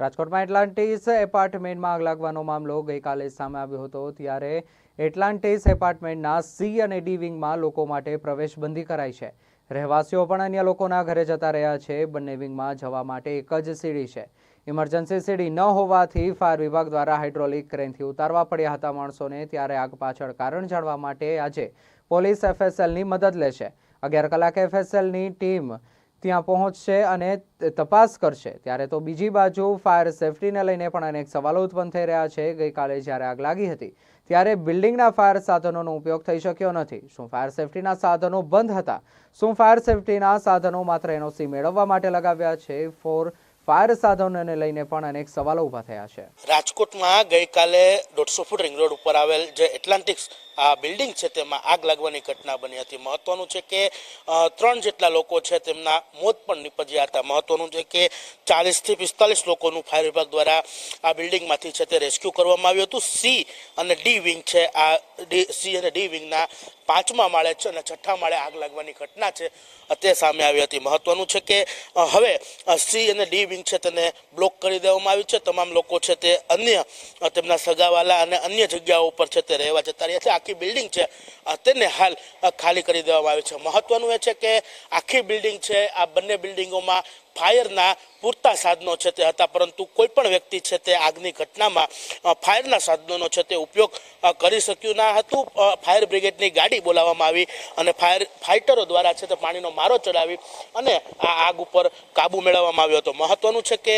રાજકોટમાં એટલાન્ટિસ એપાર્ટમેન્ટમાં આગ લાગવાનો મામલો ગઈકાલે સામે આવ્યો હતો. ત્યારે એટલાન્ટિસ એપાર્ટમેન્ટના સી અને ડી વિંગમાં લોકો માટે પ્રવેશબંધી કરાઈ છે. રહેવાસીઓ પણ અન્ય લોકોના ઘરે જતા રહ્યા છે. બંને વિંગમાં જવા માટે એક જ સીડી છે. ઇમરજન્સી સીડી ન હોવાથી ફાયર વિભાગ દ્વારા હાઇડ્રોલિક ક્રેનથી ઉતારવા પડ્યા હતા માણસોને. ત્યારે આગ પાછળ કારણ જાણવા માટે આજે પોલીસ એફએસએલની મદદ લેશે. અગિયાર કલાકે એફએસએલની ટીમ ત્યાં પહોંચશે અને તપાસ કરશે. ત્યારે તો બીજી બાજુ ફાયર સેફટીને લઈને પણ અનેક સવાલો ઉત્પન્ન થઈ રહ્યા છે. ગઈકાલે જ્યારે આગ લાગી હતી, ત્યારે બિલ્ડિંગના ફાયર સાધનોનો ઉપયોગ થઈ શક્યો નથી. શું ફાયર સેફટીના સાધનો બંધ હતા? શું ફાયર સેફટીના સાધનો માત્ર એનઓસી મેળવવા માટે લગાવ્યા છે? ફોર ફાયર સાધનોને લઈને પણ અનેક સવાલો ઊભા થયા છે. રાજકોટમાં ગઈકાલે દોઢસો ફૂટ રિંગ રોડ ઉપર આવેલ જે એટલાન્ટિક્સ આ બિલ્ડિંગ છે તેમાં આગ લાગવાની ઘટના બની હતી. મહત્વનું છે કે ત્રણ જેટલા લોકો છે તેમના મોત પણ નીપજ્યા હતા. મહત્વનું છે કે ચાલીસથી પિસ્તાલીસ લોકોનું ફાયર વિભાગ દ્વારા આ બિલ્ડિંગમાંથી છે તે રેસ્ક્યુ કરવામાં આવ્યું હતું. સી અને ડી વિંગ છે, આ ડી, સી અને ડી વિંગના પાંચમા માળે છે અને છઠ્ઠા માળે આગ લાગવાની ઘટના છે તે સામે આવી હતી. મહત્વનું છે કે હવે સી અને ડી વિંગ છે તેને બ્લોક કરી દેવામાં આવી છે. તમામ લોકો છે તે અન્ય તેમના સગાવાલા અને અન્ય જગ્યાઓ ઉપર છે તે રહેવા જતા રહ્યા છે. આખી બિલ્ડિંગ છે. તેને હાલ ખાલી કરી દેવામાં આવી છે. મહત્વનું એ છે કે આખી બિલ્ડિંગ છે. આ બંને બિલ્ડિંગોમાં ફાયરના પૂરતા સાધનો છે તે હતા, પરંતુ કોઈ પણ વ્યક્તિ છે તે આગની ઘટનામાં ફાયરના સાધનોનો છે તે ઉપયોગ કરી શક્યું ના હતું. ફાયર બ્રિગેડની ગાડી બોલાવવામાં આવી અને ફાયર ફાઇટરો દ્વારા છે તે પાણીનો મારો ચડાવી અને આ આગ ઉપર કાબુ મેળવવામાં આવ્યો હતો. મહત્વનું છે કે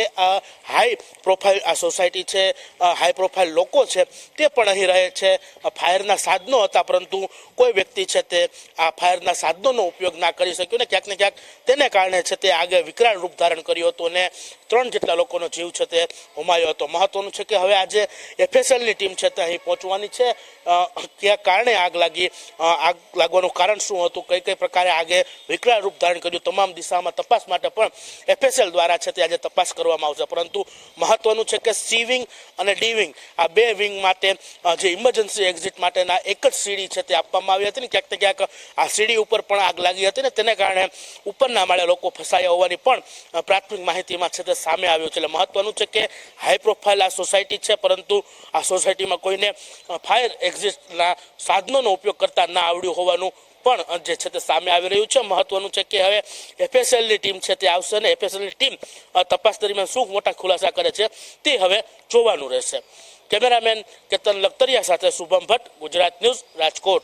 હાઈ પ્રોફાઇલ, આ સોસાયટી છે હાઈ પ્રોફાઇલ લોકો છે તે પણ અહીં રહે છે. ફાયરના સાધનો હતા, પરંતુ કોઈ વ્યક્તિ છે તે આ ફાયરના સાધનોનો ઉપયોગ ના કરી શક્યો ને ક્યાંક ને ક્યાંક તેને કારણે છે તે આગે વિકરાળ રૂપ ધારણ કર્યું હતું અને ત્રણ જેટલા લોકોનો જીવ છે તે હોમાયો હતો. મહત્વનું છે કે હવે આજે એફએસએલની ટીમ છે તે અહીં પહોંચવાની છે. કયા કારણે આગ લાગી. આગ લાગવાનું કારણ શું હતું? કઈ કઈ પ્રકારે આગે વિકરાળ રૂપ ધારણ કર્યું? તમામ દિશામાં તપાસ માટે પણ એફએસએલ દ્વારા છે તે આજે તપાસ કરવામાં આવશે. પરંતુ મહત્વનું છે કે સી વિંગ અને ડી વિંગ, આ બે વિંગ માટે જે ઇમરજન્સી એક્ઝિટ માટેના એક જ સીડી છે તે આપવામાં આવી હતી ને ક્યાંક ને ક્યાંક આ સીડી ઉપર પણ આગ લાગી હતી ને તેને કારણે ઉપરના માળે લોકો ફસાયા હોવાની પણ પ્રાથમિક માહિતીમાં છે તે સામે આવ્યો છે. એટલે મહત્વનું છે કે હાઈ પ્રોફાઇલ આ સોસાયટી છે, પરંતુ આ સોસાયટીમાં કોઈને ફાયર એક્ઝિટના સાધનોનો ઉપયોગ કરતા ના આવડ્યું હોવાનું પણ જે છે તે સામે આવી રહ્યું છે. મહત્વનું છે કે હવે એફએસએલની ટીમ છે તે આવશે અને એફએસએલની ટીમ તપાસ દરમિયાન શું મોટા ખુલાસા કરે છે તે હવે જોવાનું રહેશે. કેમેરામેન કેતન લખતરિયા સાથે શુભમ ભટ્ટ, ગુજરાત ન્યૂઝ, રાજકોટ.